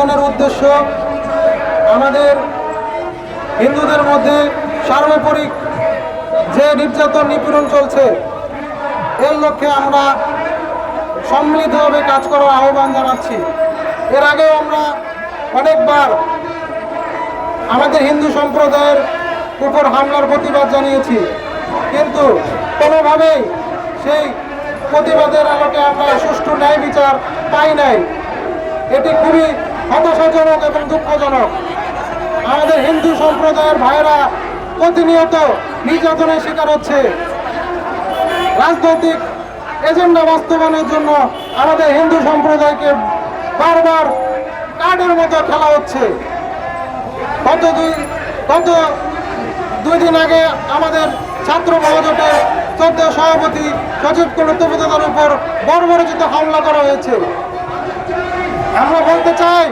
মানববন্ধনের উদ্দেশ্য আমাদের হিন্দুদের মধ্যে সার্বপরিক যে নির্যাতন নিপীড়ন চলছে, এর লক্ষ্যে আমরা সম্মিলিতভাবে কাজ করার আহ্বান জানাচ্ছি। এর আগেও আমরা অনেকবার আমাদের হিন্দু সম্প্রদায়ের উপর হামলার প্রতিবাদ জানিয়েছি, কিন্তু কোনোভাবেই সেই প্রতিবাদের আলোকে আমরা সুষ্ঠু ন্যায় বিচার পাই নাই। এটি খুবই হতাশাজনক এবং দুঃখজনক। আমাদের হিন্দু সম্প্রদায়ের ভাইয়েরা প্রতিনিয়ত নির্যাতনের শিকার হচ্ছে। রাজনৈতিক এজেন্ডা বাস্তবায়নের জন্য আমাদের হিন্দু সম্প্রদায়কে বারবার কার্ডের মতো খেলা হচ্ছে। গত দুই গত দুই দিন আগে আমাদের ছাত্র মহাজোটের শ্রদ্ধা সভাপতি সচিব কর্তব্যতার উপর বর্বরচিত হামলা করা হয়েছে। আমরা বলতে চাই,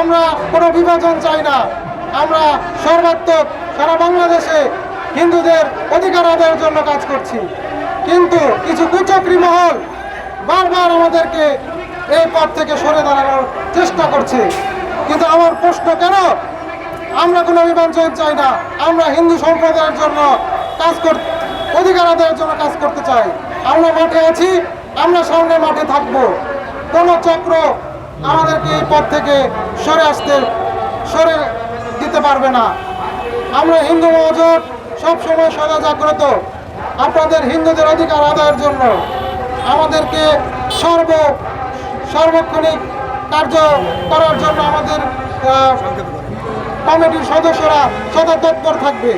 আমরা কোনো বিভাজন চাই না। আমরা সর্বাত্মক সারা বাংলাদেশে হিন্দুদের অধিকার আদায়ের জন্য কাজ করছি। কিন্তু কিছু কুচক্রি মহল বারবার আমাদেরকে এই পথ থেকে সরে দাঁড়ানোর চেষ্টা করছে। কিন্তু আমার প্রশ্ন, কেন? আমরা কোনো বিভাজন চাই না। আমরা হিন্দু সম্প্রদায়ের জন্য কাজ কর, অধিকার আদায়ের জন্য কাজ করতে চাই। আমরা মাঠে আছি, আমরা সামনে মাঠে থাকব। কোনো চক্র আমাদেরকে এই পথ থেকে সরে আসতে, সরে দিতে পারবে না। আমরা হিন্দু মহাজোট সবসময় সদা জাগ্রত। আপনাদের হিন্দুদের অধিকার আদায়ের জন্য আমাদেরকে সর্ব, সার্বক্ষণিক কার্য করার জন্য আমাদের কমিটির সদস্যরা সদা তৎপর থাকবে।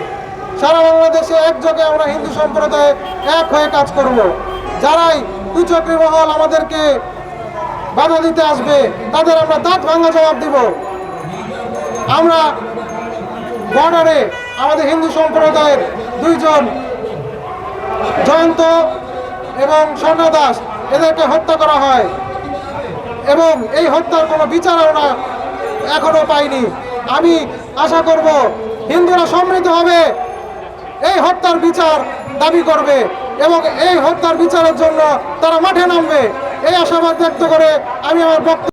সারা বাংলাদেশে একযোগে আমরা হিন্দু সম্প্রদায় এক হয়ে কাজ করব। যারাই কুচক্রি মহল আমাদেরকে বাধা দিতে আসবে, তাদের আমরা দাঁত ভাঙা জবাব দিব। আমরা বর্ডারে আমাদের হিন্দু সম্প্রদায়ের দুইজন জয়ন্ত এবং স্বর্ণ দাস, এদেরকে হত্যা করা হয়। এবং এই হত্যার কোনো বিচার আমরা এখনও পাইনি। আমি আশা করব হিন্দুরা সমৃদ্ধ হবে। এই হত্যার বিচার দাবি করবে এবং এই হত্যার বিচারের জন্য তারা মাঠে নামবে। এই আশাবাদ ব্যক্ত করে আমি আমার বক্তব্য